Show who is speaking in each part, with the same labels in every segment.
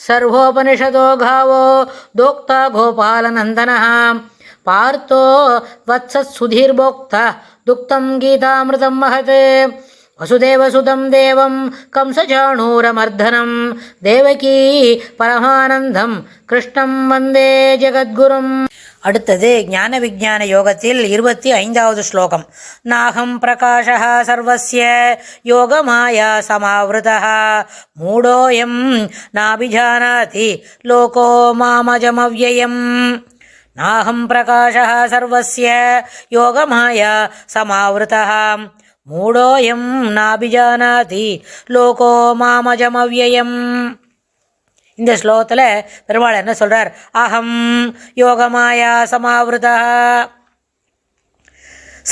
Speaker 1: ಸರ್ವೋಪನಿಷದೋ ಘಾವೋ ದೋಕ್ತ ಗೋಪಾಲನಂದನ ಪಾರ್ಥೋ ವತ್ಸತ್ಸುಧೀರ್ಭೋಕ್ತ ದುಕ್ತಂ ಗೀತಾಮೃತಂ ಮಹತೆ ವಸುದೇವಸುತಂ ದೇವಂ ಕಂಸಚಾಣೂರಮರ್ಧನಂ ದೇವಕೀ ಪರಮಾನಂದಂ ಕೃಷ್ಣಂ ವಂದೇ ಜಗದ್ಗುರುಂ அடுத்தது ஞான விஜான யோகத்தில் இருபத்தி ஐந்தாவது ஸ்லோகம். நாகம் பிரகாஷ சர்வஸ்ய யோகமாயா சமாவிருதः மூடோயம் நாபிஜானாதி லோகோ மாமஜமவ்யயம். நாகம் பிரகாஷः சர்வஸ்ய யோகமாயா சமாவிருதः மூடோயம் நாபிஜானாதி லோகோ மாமஜமவ்யயம் இந்த ஸ்லோகத்தில் பெருமாள் என்ன சொல்கிறார் அகம் யோகமாயா சமாவிருதா.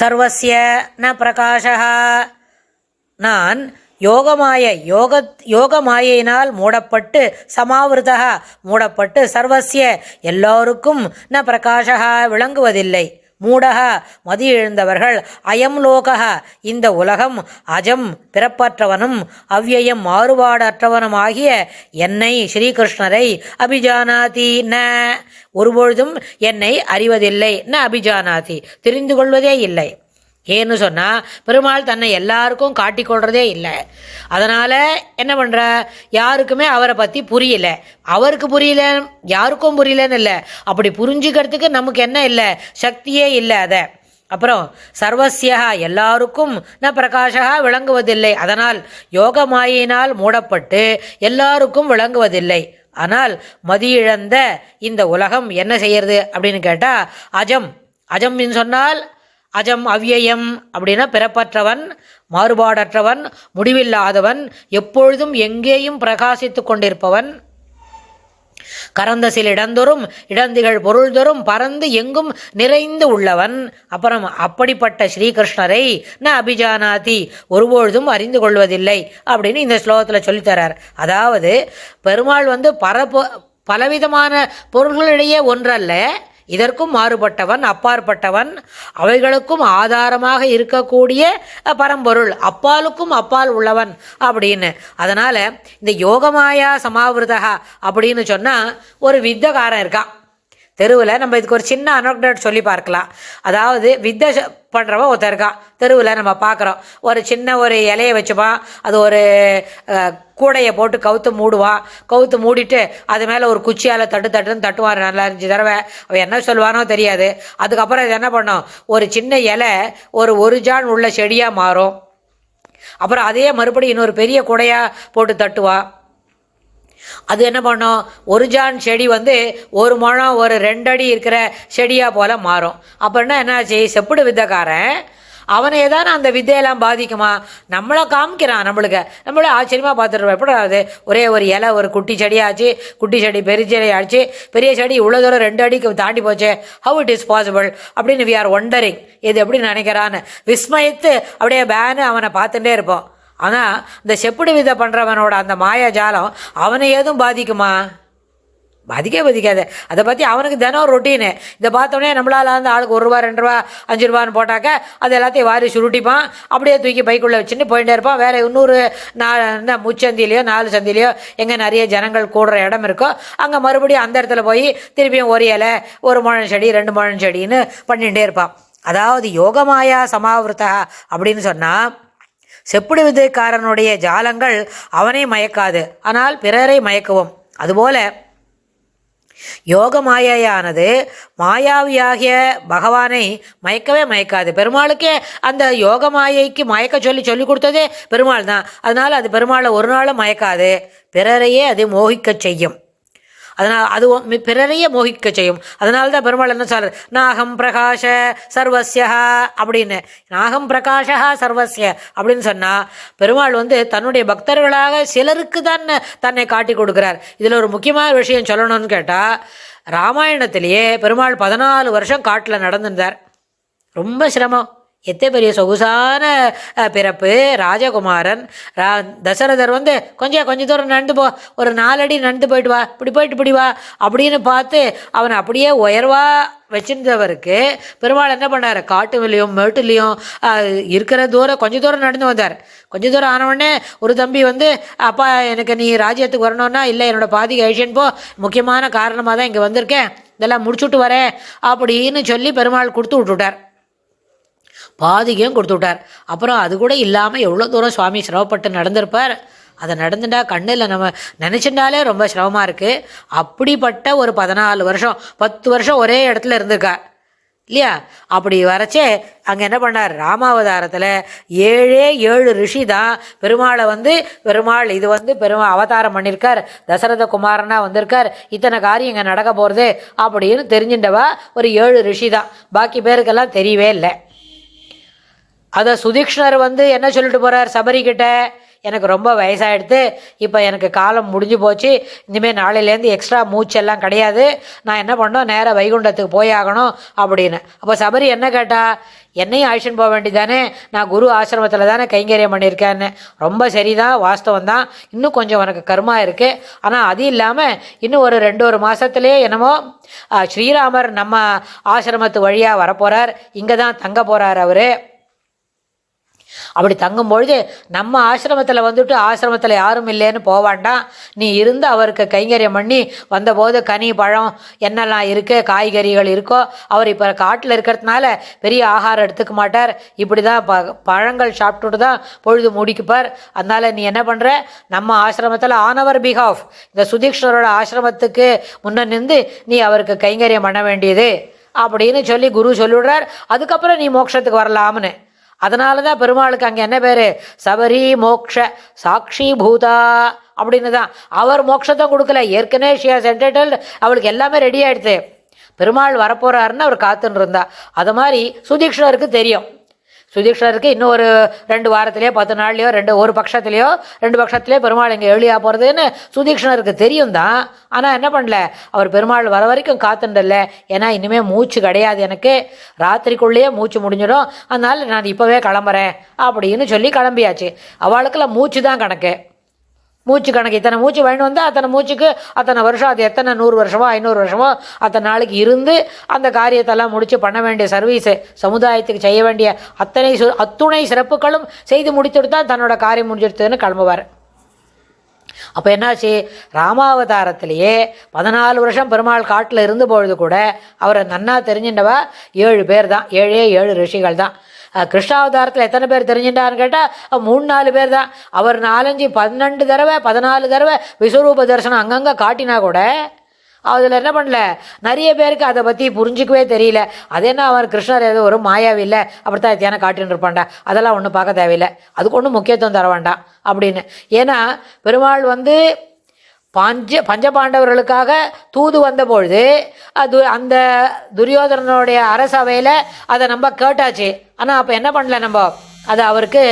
Speaker 1: சர்வசிய ந பிரகாஷா நான் யோகமாய யோக யோகமாயினால் மூடப்பட்டு சமாவிருதா மூடப்பட்டு சர்வசிய எல்லோருக்கும் ந பிரகாஷா விளங்குவதில்லை. மூடக மதி எழுந்தவர்கள் அயம் லோகக. இந்த உலகம் அஜம் பிறப்பற்றவனும் அவ்யயம் மாறுபாடற்றவனும் ஆகிய என்னை ஸ்ரீகிருஷ்ணரை அபிஜானாதி ந. ஒருபொழுதும் என்னை அறிவதில்லை ந அபிஜானாதி. தெரிந்து கொள்வதே இல்லை. ஏன்னு சொன்னால் பெருமாள் தன்னை எல்லாருக்கும் காட்டிக்கொள்றதே இல்லை. அதனால் என்ன பண்ணுற யாருக்குமே அவரை பற்றி புரியல. அவருக்கு புரியல யாருக்கும் புரியலன்னு இல்லை. அப்படி புரிஞ்சுக்கிறதுக்கு நமக்கு என்ன இல்லை? சக்தியே இல்லை அதை. அப்புறம் சர்வசியா எல்லாருக்கும் ந பிரகாஷா விளங்குவதில்லை. அதனால் யோக மாயினால் மூடப்பட்டு எல்லாருக்கும் விளங்குவதில்லை. ஆனால் மதியிழந்த இந்த உலகம் என்ன செய்யறது? அப்படின்னு கேட்டால் அஜம். அஜம் சொன்னால் அஜம் அவ்யயம் அப்படின்னா பிறப்பற்றவன் மாறுபாடற்றவன் முடிவில்லாதவன் எப்பொழுதும் எங்கேயும் பிரகாசித்து கொண்டிருப்பவன். கறந்த சில இடந்தோறும் இடந்திகள் பொருள்தோறும் பறந்து எங்கும் நிறைந்து உள்ளவன். அப்புறம் அப்படிப்பட்ட ஸ்ரீகிருஷ்ணரை ந அபிஜானாதி ஒருபொழுதும் அறிந்து கொள்வதில்லை அப்படின்னு இந்த ஸ்லோகத்தில் சொல்லித்தரார் அதாவது பெருமாள் வந்து பரப்பு பலவிதமான பொருள்களிடையே ஒன்றல்ல இதற்கும் மாறுபட்டவன் அப்பாற்பட்டவன் அவைகளுக்கும் ஆதாரமாக இருக்கக்கூடிய பரம்பொருள். அப்பாலுக்கும் அப்பால் உள்ளவன் அப்படின்னு. அதனால் இந்த யோகமாயா சமாவிருதா அப்படின்னு சொன்னால் ஒரு வித்தகாரன் இருக்கான். தெருவில் நம்ம இதுக்கு ஒரு சின்ன அனோக்டேட் சொல்லி பார்க்கலாம். அதாவது வித்தை பண்ணுறவன் ஒருத்தர் இருக்கான். தெருவில் நம்ம பார்க்குறோம். ஒரு சின்ன ஒரு இலையை வச்சுப்பான். அது ஒரு கூடையை போட்டு கவுத்து மூடுவான். கவுத்து மூடிட்டு அது மேலே ஒரு குச்சியால் தட்டு தட்டுன்னு தட்டுவான். நல்லா அஞ்சு தடவை அவன் என்ன சொல்லுவானோ தெரியாது. அதுக்கப்புறம் இது என்ன பண்ணோம்? ஒரு சின்ன இலை ஒரு ஒரு ஜான் உள்ள செடியாக மாறும். அப்புறம் அதே மறுபடியும் இன்னொரு பெரிய கூடையாக போட்டு தட்டுவான். அது என்ன பண்ணும்? ஒரு ஜான் செடி வந்து ஒரு முழம் ஒரு ரெண்டடி இருக்கிற செடியாக போல் மாறும். அப்படின்னா என்னாச்சு செப்புடு வித்தைக்காரன் அவனை ஏதாவது அந்த வித்தையெல்லாம் பாதிக்குமா? நம்மளை காமிக்கிறான் நம்மளுக்கு. நம்மளே ஆச்சரியமாக பார்த்துருவோம் எப்படி அது? ஒரே ஒரு இலை ஒரு குட்டி செடியாச்சு குட்டி செடி பெரிய செடி ஆச்சு. பெரிய செடி இவ்வளோ தூரம் ரெண்டு அடிக்கு தாண்டி போச்சு. ஹவு இட் இஸ் பாசிபிள் அப்படின்னு வி ஆர் ஒண்டரிங் இது எப்படி நினைக்கிறான்னு. விஸ்மயித்து அப்படியே பேனு அவனை பார்த்துட்டே இருப்போம். ஆனால் இந்த செப்புடு விதை பண்ணுறவனோட அந்த மாயாஜாலம் அவனை ஏதும் பாதிக்குமா? பாதிக்கவே பாதிக்காது. அதை பற்றி அவனுக்கு தினம் ரொட்டீனு. இதை பார்த்தோன்னே நம்மளால் வந்து ஆளுக்கு ஒரு ரூபா ரெண்டு ரூபா அஞ்சு ரூபான்னு போட்டாக்க அது எல்லாத்தையும் வாரி சுருட்டிப்பான். அப்படியே தூக்கி பைக்குள்ளே வச்சுட்டு போயிட்டே இருப்பான். வேறு இன்னொரு நாலு இந்த முச்சந்திலையோ நாலு சந்திலையோ எங்கே நிறைய ஜனங்கள் கூடுற இடம் இருக்கோ அங்கே மறுபடியும் அந்த இடத்துல போய் திருப்பியும் ஒரு இலை ஒரு முழம் செடி ரெண்டு முழம் செடின்னு பண்ணிகிட்டே இருப்பான். அதாவது யோகமாயா சமாவிருத்தா அப்படின்னு சொன்னால் செப்புடு விதைக்காரனுடைய ஜாலங்கள் அவனை மயக்காது ஆனால் பிறரை மயக்கவும். அதுபோல யோக மாயையானது மாயாவியாகிய பகவானை மயக்கவே மயக்காது. பெருமாளுக்கே அந்த யோக மாயைக்கு மயக்க சொல்லி சொல்லி கொடுத்ததே பெருமாள் தான் அதனால் அது பெருமாளை ஒரு நாளும் மயக்காது பிறரையே அது மோகிக்க செய்யும். அதனால் அது பிறரையே மோகிக்க செய்யும். அதனால தான் பெருமாள் என்ன சொல்றார்? நாகம் பிரகாஷ சர்வசியா அப்படின்னு. நாகம் பிரகாஷா சர்வஸ்ய அப்படின்னு சொன்னால் பெருமாள் வந்து தன்னுடைய பக்தர்களாக சிலருக்கு தான் தன்னை காட்டி கொடுக்குறார். இதில் ஒரு முக்கியமான விஷயம் சொல்லணும்னு கேட்டால் ராமாயணத்திலேயே பெருமாள் பதினாலு வருஷம் காட்டில் நடந்திருந்தார். ரொம்ப சிரமம். எத்தனை பெரிய சொகுசான பிறப்பு? ராஜகுமாரன். ரா தசரதர் வந்து கொஞ்சம் கொஞ்ச தூரம் நடந்து போ. ஒரு நாலடி நடந்து போயிட்டு வா. இப்படி போயிட்டு இப்படி வா. அப்படின்னு பார்த்து அவனை அப்படியே உயர்வாக வச்சிருந்தவருக்கு பெருமாள் என்ன பண்ணார்? காட்டுலேயும் மேட்டுலையும் இருக்கிற தூரம் கொஞ்ச தூரம் நடந்து வந்தார். கொஞ்ச தூரம் ஆனவுடனே ஒரு தம்பி வந்து அப்பா எனக்கு நீ ராஜ்யத்துக்கு வரணும்னா இல்லை என்னோடய பாதி கழிச்சுன்னு போ. முக்கியமான காரணமாக தான் இங்கே வந்திருக்கேன். இதெல்லாம் முடிச்சுட்டு வரேன். அப்படின்னு சொல்லி பெருமாள் கொடுத்து விட்டுட்டார். பாதிக்கும் கொடுத்து விட்டார் அப்புறம் அது கூட இல்லாமல் எவ்வளோ தூரம் சுவாமி சிரமப்பட்டு நடந்திருப்பார்? அதை நடந்துட்டா கண்ணில் நம்ம நினச்சிட்டாலே ரொம்ப சிரமமாக இருக்குது அப்படிப்பட்ட ஒரு பதினாலு வருஷம் பத்து வருஷம் ஒரே இடத்துல இருந்திருக்கார். இல்லையா? அப்படி வரைச்சே அங்கே என்ன பண்ணார்? ராமாவதாரத்தில் ஏழே ஏழு ரிஷி தான் பெருமாளை வந்து பெருமாள் இது வந்து பெருமா அவதாரம் பண்ணியிருக்கார் தசரத குமாரனாக வந்திருக்கார். இத்தனை காரியம் இங்கே நடக்க போகிறது அப்படின்னு தெரிஞ்சின்றவா ஒரு ஏழு ரிஷி தான். பாக்கி பேருக்கெல்லாம் தெரியவே இல்லை. அதை சுதீக்ஷ்ணர் வந்து என்ன சொல்லிட்டு போகிறார் சபரிக்கிட்ட எனக்கு ரொம்ப வயசாகிடுது இப்போ எனக்கு காலம் முடிஞ்சு போச்சு இனிமேல் நாளையிலேருந்து எக்ஸ்ட்ரா மூச்செல்லாம் கிடையாது நான் என்ன பண்ணோம் நேராக வைகுண்டத்துக்கு போய் ஆகணும் அப்படின்னு. அப்போ சபரி என்ன கேட்டா என்னையும் ஆயுஷன் போக வேண்டியதானே நான் குரு ஆசிரமத்தில் தானே கைங்கரியம் பண்ணியிருக்கேன்னு. ரொம்ப சரிதான் வாஸ்தவம் தான் இன்னும் கொஞ்சம் உனக்கு கருமா இருக்குது ஆனால் அது இல்லாமல் இன்னும் ஒரு ரெண்டு ஒரு மாதத்துலேயே என்னமோ ஸ்ரீராமர் நம்ம ஆசிரமத்து வழியாக வரப்போகிறார் இங்கே தான் தங்க போகிறார் அவர். அப்படி தங்கும் பொழுது நம்ம ஆசிரமத்தில் வந்துட்டு ஆசிரமத்தில் யாரும் இல்லைன்னு போவாண்டாம் நீ இருந்து அவருக்கு கைங்கரியம் பண்ணி வந்தபோது கனி பழம் என்னெல்லாம் இருக்கு காய்கறிகள் இருக்கோ அவர் இப்போ காட்டில் இருக்கிறதுனால பெரிய ஆகாரம் எடுத்துக்க மாட்டார். இப்படி தான் ப பழங்கள் சாப்பிட்டுட்டு தான் பொழுது முடிக்குப்பார். அதனால் நீ என்ன பண்ணுற நம்ம ஆசிரமத்தில் ஆனவர் பிஹாஃப் இந்த சுதீக்ஷ்ணரோட ஆசிரமத்துக்கு முன்ன நின்று நீ அவருக்கு கைங்கரியம் பண்ண வேண்டியது. அப்படின்னு சொல்லி குரு சொல்லிவிடுறார். அதுக்கப்புறம் நீ மோட்சத்துக்கு வரலாம்னு. அதனால தான் பெருமாளுக்கு அங்கே என்ன பேர்? சபரி மோக்ஷ சாட்சி பூதா அப்படின்னு தான் அவர் மோட்சத்தை கொடுக்கல. ஏற்கனவே ஷியா சென்டல் அவளுக்கு எல்லாமே ரெடி ஆகிடுது பெருமாள் வரப்போகிறாருன்னு அவர் காத்துன்னு இருந்தா. அது மாதிரி சுதீக்ஷனருக்கு தெரியும். சுதீஷ்ணருக்கு இன்னும் ஒரு ரெண்டு வாரத்திலேயோ பத்து நாள்லையோ ரெண்டு ஒரு பட்சத்துலேயோ ரெண்டு பட்சத்துலேயோ பெருமாள் இங்கே எழுதியாக போகிறதுன்னு சுதீக்ஷணருக்கு தெரியும் தான். ஆனால் என்ன பண்ணல? அவர் பெருமாள் வர வரைக்கும் காத்துண்டல்ல ஏன்னா இனிமேல் மூச்சு கிடையாது எனக்கு. ராத்திரிக்குள்ளேயே மூச்சு முடிஞ்சிடும். அதனால் நான் இப்போவே கிளம்புறேன். அப்படின்னு சொல்லி கிளம்பியாச்சு. அவளுக்கெல்லாம் மூச்சு தான் கணக்கு. மூச்சு கணக்கு. இத்தனை மூச்சு வேணும் வந்தால் அத்தனை மூச்சுக்கு அத்தனை வருஷம் அது எத்தனை நூறு வருஷமோ ஐநூறு வருஷமோ அத்தனை நாளைக்கு இருந்து அந்த காரியத்தெல்லாம் முடித்து பண்ண வேண்டிய சர்வீஸு சமுதாயத்துக்கு செய்ய வேண்டிய அத்தனை சு அத்துணை சிறப்புகளும் செய்து முடித்துட்டு தான் தன்னோட காரியம் முடிஞ்சிடுதுன்னு கிளம்புவார். அப்போ என்னாச்சு? ராமாவதாரத்திலேயே பதினாலு வருஷம் பெருமாள் காட்டில் இருந்த பொழுது கூட அவரை நன்னா தெரிஞ்சின்றவா? ஏழு பேர் தான். ஏழே ஏழு ரிஷிகள் தான். கிருஷ்ணாவதாரத்தில் எத்தனை பேர் தெரிஞ்சுட்டான்னு கேட்டால் மூணு நாலு பேர் தான் அவர் நாலஞ்சு பன்னெண்டு தடவை பதினாலு தடவை விஸ்வரூப தரிசனம் அங்கங்கே காட்டினா கூட அதில் என்ன பண்ணல நிறைய பேருக்கு அதை பற்றி புரிஞ்சிக்கவே தெரியல அது என்ன அவர் கிருஷ்ணர் ஏதோ ஒரு மாயாவி இல்லை அப்படித்தான் எத்தியான காட்டின்னு இருப்பான்டா அதெல்லாம் ஒன்றும் பார்க்க தேவையில்லை அதுக்கு ஒன்றும் முக்கியத்துவம் தர வேண்டாம் அப்படின்னு ஏன்னா பெருமாள் வந்து பஞ்ச பஞ்சபாண்டவர்களுக்காக தூது வந்தபொழுது அது அந்த துரியோதனனுடைய அரசவையில் அதை நம்ம கேட்டாச்சு. ஆனால் அப்போ என்ன பண்ணல நம்ம? அதை அவருக்கு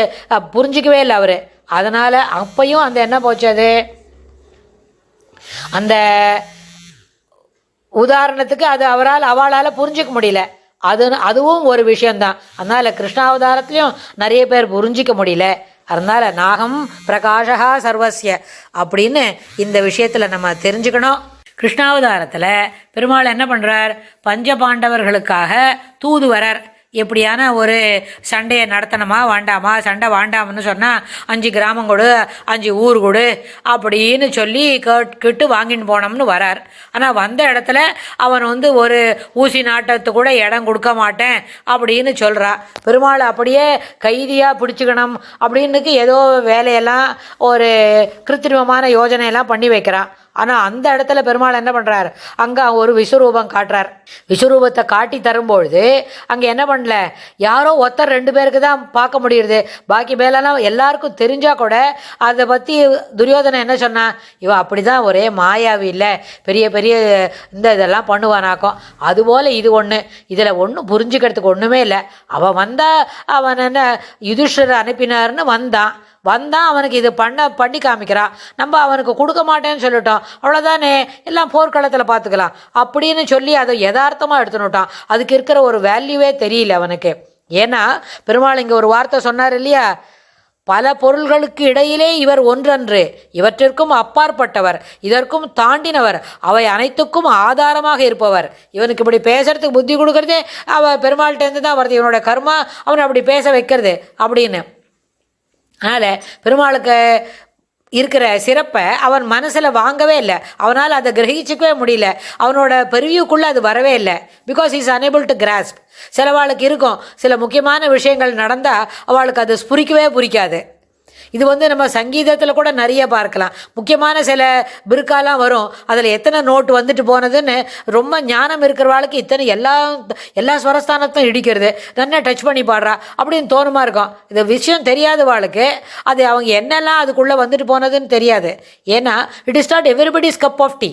Speaker 1: புரிஞ்சிக்கவே இல்லை அவர். அதனால் அப்பையும் அந்த என்ன போச்சு அது? அந்த உதாரணத்துக்கு அது அவரால் அவளால் புரிஞ்சிக்க முடியல. அது அதுவும் ஒரு விஷயந்தான் அதனால் கிருஷ்ணாவதாரத்துலேயும் நிறைய பேர் புரிஞ்சிக்க முடியல. அதனால் நாகம் பிரகாஷா சர்வஸ்ய அப்படின்னு இந்த விஷயத்தில் நம்ம தெரிஞ்சுக்கணும். கிருஷ்ணாவதாரத்தில் பெருமாள் என்ன பண்ணுறார் பஞ்ச பாண்டவர்களுக்காக தூதுவரர். எப்படியான ஒரு சண்டையை நடத்தணுமா வேண்டாமா? சண்டை வேண்டாம்னு சொன்னால் அஞ்சு கிராமம் கொடு அஞ்சு ஊர் கொடு அப்படின்னு சொல்லி கேட்டுக்கிட்டு வாங்கின்னு போனோம்னு வரார். ஆனால் வந்த இடத்துல அவன் வந்து ஒரு ஊசி நாட்டத்து கூட இடம் கொடுக்க மாட்டேன் அப்படின்னு சொல்கிறா பெருமாள் அப்படியே கைதியாக பிடிச்சிக்கணும் அப்படின்னுக்கு ஏதோ வேலையெல்லாம் ஒரு கிருத்திரிமமான யோஜனையெல்லாம் பண்ணி வைக்கிறான் ஆனால் அந்த இடத்துல பெருமாள் என்ன பண்ணுறார் அங்கே ஒரு விஸ்வரூபம் காட்டுறார். விஸ்வரூபத்தை காட்டி தரும்பொழுது அங்கே என்ன பண்ணல? யாரோ ஒருத்தர் ரெண்டு பேருக்கு தான் பார்க்க முடியுது. பாக்கி மேலாம் எல்லாருக்கும் தெரிஞ்சால் கூட அதை பற்றி துரியோதனை என்ன சொன்னான் இவன் அப்படி தான் ஒரே மாயாவி இல்லை. பெரிய பெரிய இந்த இதெல்லாம் பண்ணுவானாக்கும் அதுபோல் இது ஒன்று இதில் ஒன்றும் புரிஞ்சுக்கிறதுக்கு ஒன்றுமே இல்லை. அவன் வந்தால் அவன் என்ன யுதிஷ்டர் அனுப்பினார்னு வந்தான். வந்தால் அவனுக்கு இது பண்ண பண்ணி காமிக்கிறான் நம்ம அவனுக்கு கொடுக்க மாட்டேன்னு சொல்லிட்டோம். அவ்வளோதானே எல்லாம் போர்க்களத்தில் பார்த்துக்கலாம் அப்படின்னு சொல்லி அதை யதார்த்தமாக எடுத்துனுட்டான். அதுக்கு இருக்கிற ஒரு வேல்யூவே தெரியல அவனுக்கு. ஏன்னா பெருமாள் இங்கே ஒரு வார்த்தை சொன்னார் இல்லையா? பல பொருள்களுக்கு இடையிலே இவர் ஒன்றன்று. இவற்றிற்கும் அப்பாற்பட்டவர். இதற்கும் தாண்டினவர். அவை அனைத்துக்கும் ஆதாரமாக இருப்பவர். இவனுக்கு இப்படி பேசுறதுக்கு புத்தி கொடுக்கறதே அவ பெருமாள்கிட்டேருந்து தான் வருது. இவனோட கர்மா அவனை அப்படி பேச வைக்கிறது அப்படின்னு. அதனால் பெருமாளுக்கு இருக்கிற சிறப்பை அவன் மனசில் வாங்கவே இல்லை. அவனால் அதை கிரகிச்சிக்கவே முடியல. அவனோட பெருவியூக்குள்ளே அது வரவே இல்லை. Because is unable to grasp சிலவாளுக்கு இருக்கும். சில முக்கியமான விஷயங்கள் நடந்தால் அவளுக்கு அது ஸ்புரிக்கவே புரிக்காது. இது வந்து நம்ம சங்கீதத்தில் கூட நிறைய பார்க்கலாம். முக்கியமான சில பிருக்காலாம் வரும். அதில் எத்தனை நோட்டு வந்துட்டு போனதுன்னு ரொம்ப ஞானம் இருக்கிறவாளுக்கு இத்தனை எல்லா எல்லா ஸ்வரஸ்தானத்தையும் இடிக்கிறது. நல்லா டச் பண்ணி பாடுறா. அப்படின்னு தோணுமா இருக்கும். இந்த விஷயம் தெரியாதவாளுக்கு அது அவங்க என்னெல்லாம் அதுக்குள்ளே வந்துட்டு போனதுன்னு தெரியாது. ஏன்னா it is not everybody's cup of tea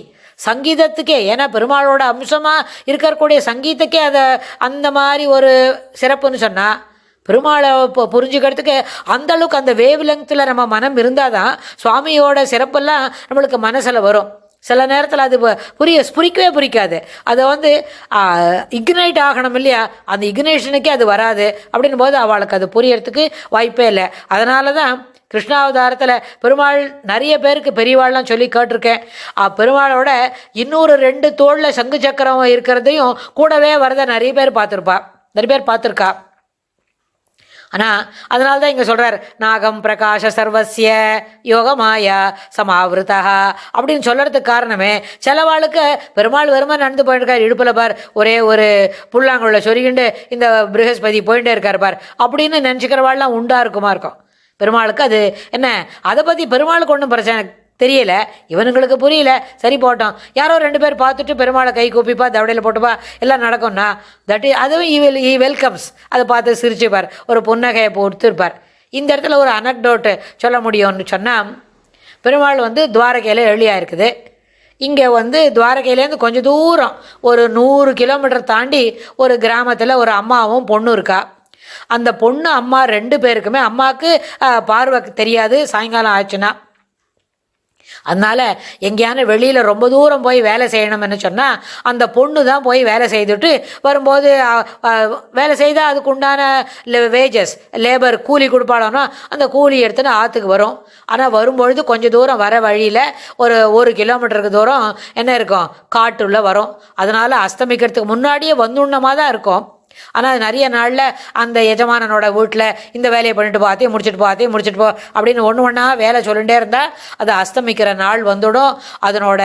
Speaker 1: சங்கீதத்துக்கே ஏன்னா பெருமாளோட அம்சமாக இருக்கக்கூடிய சங்கீதத்துக்கே அதை அந்த மாதிரி ஒரு சிறப்புன்னு சொன்னால் பெருமாளை இப்போ புரிஞ்சுக்கிறதுக்கு அந்தளவுக்கு அந்த வேவ் லெங்த்தில் நம்ம மனம் இருந்தால் தான் சுவாமியோட சிறப்பெல்லாம் நம்மளுக்கு மனசில் வரும். சில நேரத்தில் அது புரிய புரிக்கவே புரிக்காது. அதை வந்து இக்னைட் ஆகணும் இல்லையா? அந்த இக்னேஷனுக்கே அது வராது. அப்படின்னும் போது அவளுக்கு அது புரியறதுக்கு வாய்ப்பே இல்லை. அதனால தான் கிருஷ்ணாவதாரத்தில் பெருமாள் நிறைய பேருக்கு பெரியவாள்லாம் சொல்லி கேட்டிருக்கேன். ஆ, பெருமாளோட இன்னொரு ரெண்டு தோளில் சங்கு சக்கரம் இருக்கிறதையும் கூடவே வரதை நிறைய பேர் பார்த்துருப்பா. நிறைய பேர் பார்த்துருக்கா. ஆனால் அதனால தான் இங்கே சொல்கிறார் நாகம் பிரகாஷ சர்வசிய யோகமாயா சமாவிருத்தா அப்படின்னு சொல்கிறதுக்கு காரணமே சிலவாளுக்கு பெருமாள் வருமா நடந்து போயிருக்கார் இடுப்பில் பார் ஒரே ஒரு புல்லாங்குழல சொருகிண்டு இந்த ப்ரகஸ்பதி போயிட்டே இருக்கார் பார் அப்படின்னு நினச்சிக்கிறவாள்லாம் உண்டாக இருக்குமா இருக்கும். பெருமாளுக்கு அது என்ன அதை பற்றி பெருமாளுக்கு ஒன்றும் பிரச்சனை தெரியல. இவனுங்களுக்கு புரியல. சரி போட்டோம். யாரோ ரெண்டு பேர் பார்த்துட்டு பெருமாளை கை கூப்பிப்பா தவடையில் போட்டுப்பா எல்லாம் நடக்கும்னா தட் அதுவும் இ வெல் இ வெல்கம்ஸ் அதை பார்த்து சிரிச்சுப்பார். ஒரு புன்னகையை பொறுத்திருப்பார் இந்த இடத்துல ஒரு அனக்டோட்டு சொல்ல முடியும்னு சொன்னால் பெருமாள் வந்து துவாரகையில் எளியாக இருக்குது. இங்கே வந்து துவாரகையிலேருந்து கொஞ்சம் தூரம் ஒரு நூறு கிலோமீட்டர் தாண்டி ஒரு கிராமத்தில் ஒரு அம்மாவும் பொண்ணும் இருக்கா. அந்த பொண்ணு அம்மா ரெண்டு பேருக்குமே அம்மாவுக்கு பார்வை தெரியாது. சாயங்காலம் ஆச்சுன்னா. அதனால் எங்கேயான வெளியில் ரொம்ப தூரம் போய் வேலை செய்யணும்னு சொன்னால் அந்த பொண்ணு தான் போய் வேலை செய்துட்டு வரும்போது வேலை செய்தால் அதுக்கு உண்டான வேஜஸ் லேபர் கூலி கொடுப்பாளோன்னா அந்த கூலி எடுத்துன்னு ஆற்றுக்கு வரும். ஆனால் வரும்பொழுது கொஞ்சம் தூரம் வர வழியில் ஒரு ஒரு கிலோமீட்டருக்கு தூரம் என்ன இருக்கும்? காட்டுள்ளே வரும். அதனால் அஸ்தமிக்கிறதுக்கு முன்னாடியே வந்துண்ணமாக தான் இருக்கும். ஆனால் அது நிறைய நாளில் அந்த எஜமானனோட வீட்டில் இந்த வேலையை பண்ணிட்டு பார்த்தே முடிச்சுட்டு பார்த்தே முடிச்சுட்டு போ அப்படின்னு ஒன்று ஒன்றா வேலை சொல்லிகிட்டே இருந்தால் அது அஸ்தமிக்கிற நாள் வந்துடும். அதனோட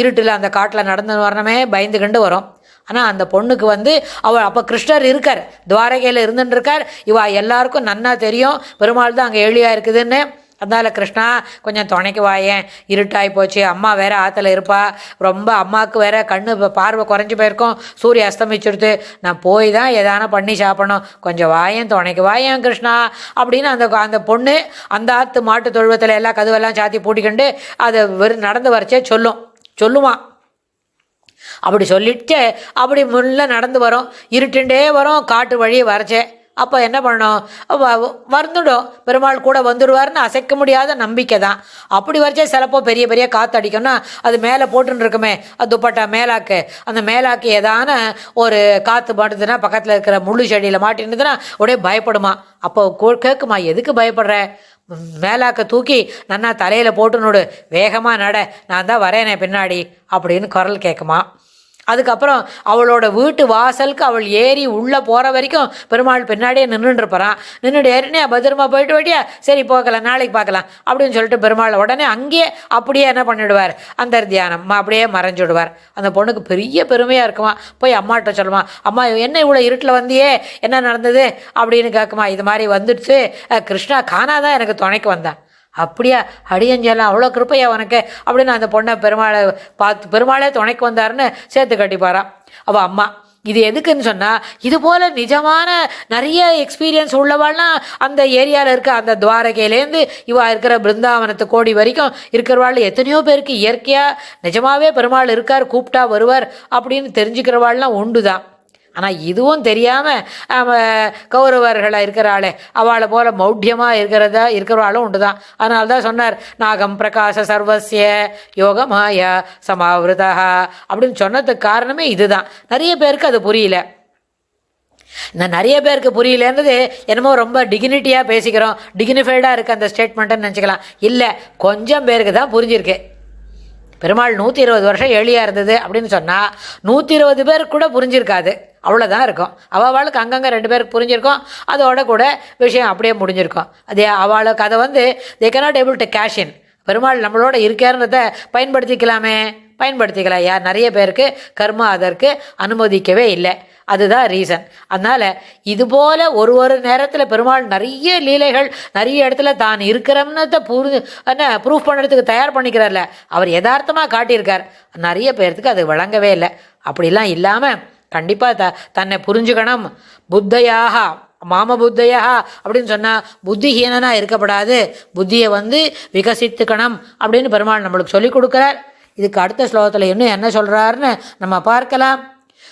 Speaker 1: இருட்டில் அந்த காட்டில் நடந்து வரணுமே பயந்துக்கிண்டு வரும். ஆனால் அந்த பொண்ணுக்கு வந்து அவள் அப்போ கிருஷ்ணர் இருக்கார். துவாரகையில் இருந்துட்டு இருக்கார். இவா எல்லாருக்கும் நன்னா தெரியும். பெருமாள் தான் அங்கே எளியாக இருக்குதுன்னு. அதனால் கிருஷ்ணா கொஞ்சம் துணைக்கு வாயேன் இருட்டாகி போச்சு. அம்மா வேற ஆற்றுல இருப்பா. ரொம்ப அம்மாவுக்கு வேற கண்ணு பார்வை குறைஞ்சி போயிருக்கும். சூரிய அஸ்தமிச்சிடுது நான் போய் தான் எதான பண்ணி சாப்பிடணும். கொஞ்சம் வாயேன் துணைக்கு வாயேன் கிருஷ்ணா. அப்படின்னு அந்த அந்த பொண்ணு அந்த ஆற்று மாட்டு தொழுவத்தில் எல்லாம் கதவெல்லாம் சாத்தி பூட்டிக்கிண்டு அதை வெறும் நடந்து வரச்சே சொல்லும். சொல்லுவான் அப்படி சொல்லிட்டு அப்படி முள்ள நடந்து வரும். இருட்டுண்டே வரும். காட்டு வழியை வரச்சே. அப்போ என்ன பண்ணணும்? வ- வந்துடும். பெருமாள் கூட வந்துடுவார்னு அசைக்க முடியாத நம்பிக்கை தான். அப்படி வரைச்சே சிலப்போ பெரிய பெரிய காற்று அடிக்கும்னா அது மேலே போட்டுன்னு இருக்குமே அது துப்பட்டா மேலாக்கு. அந்த மேலாக்கு ஏதான ஒரு காற்று மாட்டுதுன்னா பக்கத்தில் இருக்கிற முள்ளு செடியில் மாட்டின்னுதுன்னா உடனே பயப்படுமா? அப்போ கோ- கேட்குமா எதுக்கு பயப்படுற? மேலாக்க தூக்கி நன்னா தலையில் போட்டு நோடு வேகமாக நட. நான் தான் வரேனே பின்னாடி அப்படின்னு குரல் கேட்குமா அதுக்கப்புறம் அவளோட வீட்டு வாசலுக்கு அவள் ஏறி உள்ளே போகிற வரைக்கும் பெருமாள் பின்னாடியே நின்றுட்டுருப்பறான் நின்றுட்டு ஏறினே பத்திரமா போயிட்டு வட்டியா? சரி போகலாம் நாளைக்கு பார்க்கலாம் அப்படின்னு சொல்லிட்டு பெருமாள் உடனே அங்கேயே அப்படியே என்ன பண்ணிவிடுவார் அந்த தியானம் அப்படியே மறைஞ்சுடுவார். அந்த பொண்ணுக்கு பெரிய பெருமையாக இருக்குமா? போய் அம்மாட்ட சொல்லுமா அம்மா என்ன இவ்வளோ இருட்டில் வந்தியே? என்ன நடந்தது? அப்படின்னு கேட்குமா இது மாதிரி வந்துடுச்சு. கிருஷ்ணா காணாதான் எனக்கு துணைக்கு வந்தான். அப்படியா? அடியஞ்செல்லாம் அவ்வளோ கிருப்பையா உனக்கு? அப்படின்னு அந்த பொண்ணை பெருமாளை பார்த்து பெருமாளே துணைக்கு வந்தாருன்னு சேர்த்து கட்டிப்பாரான் அவள் அம்மா இது எதுக்குன்னு சொன்னால் இது போல் நிஜமான நிறைய எக்ஸ்பீரியன்ஸ் உள்ளவாள்லாம் அந்த ஏரியாவில் இருக்க அந்த துவாரகையிலேருந்து இவா இருக்கிற பிருந்தாவனத்து கோடி வரைக்கும் இருக்கிறவாள் எத்தனையோ பேருக்கு இயற்கையாக நிஜமாகவே பெருமாள் இருக்கார் கூப்பிட்டா வருவார் அப்படின்னு தெரிஞ்சுக்கிறவாள்லாம் உண்டு தான் ஆனால் இதுவும் தெரியாமல் கௌரவர்களாக இருக்கிறாளே. அவளை போல மௌட்டியமாக இருக்கிறதா இருக்கிறவாளும் உண்டு தான் அதனால தான் சொன்னார் நாகம் பிரகாச சர்வசிய யோகமாயா சமாவிருதா அப்படின்னு சொன்னதுக்கு காரணமே இதுதான். நிறைய பேருக்கு அது புரியல. இந்த நிறைய பேருக்கு புரியலன்றது என்னமோ ரொம்ப டிக்னிட்டியாக பேசிக்கிறோம். டிக்னிஃபைடாக இருக்குது அந்த ஸ்டேட்மெண்ட்டுன்னு நினச்சிக்கலாம். இல்லை கொஞ்சம் பேருக்கு தான் புரிஞ்சிருக்கு. பெருமாள் நூற்றி இருபது வருஷம் எளியாக இருந்தது அப்படின்னு சொன்னால் நூற்றி இருபது பேருக்கு கூட புரிஞ்சிருக்காது. அவ்வளோதான் இருக்கும். அவளுக்கு அங்கங்கே ரெண்டு பேருக்கு புரிஞ்சிருக்கும். அதோட கூட விஷயம் அப்படியே முடிஞ்சிருக்கும். அதே அவளுக்கு அதை வந்து they cannot able to cash in Perumal நம்மளோட இருக்காருன்றத பயன்படுத்திக்கலாமே. பயன்படுத்திக்கலாம். யார்? நிறைய பேருக்கு கர்மா அதற்கு அனுமதிக்கவே இல்லை. அதுதான் ரீசன் அதனால் இதுபோல் ஒரு ஒரு நேரத்தில் பெருமாள் நிறைய லீலைகள் நிறைய இடத்துல தான் இருக்கிறோம்னு புரிஞ்சு என்ன ப்ரூஃப் பண்ணுறதுக்கு தயார் பண்ணிக்கிறார்ல. அவர் யதார்த்தமாக காட்டியிருக்கார். நிறைய பேர்த்துக்கு அது வழங்கவே இல்லை. அப்படிலாம் இல்லாமல் கண்டிப்பாக த தன்னை புரிஞ்சுக்கணும். புத்தையாக மாம புத்தையா அப்படின்னு சொன்னால் புத்திஹீனனாக இருக்கப்படாது. புத்தியை வந்து விகசித்துக்கணும் அப்படின்னு பெருமாள் நம்மளுக்கு சொல்லிக் கொடுக்குறார். இதுக்கு அடுத்த ஸ்லோகத்தில் இன்னும் என்ன சொல்கிறாருன்னு நம்ம பார்க்கலாம்.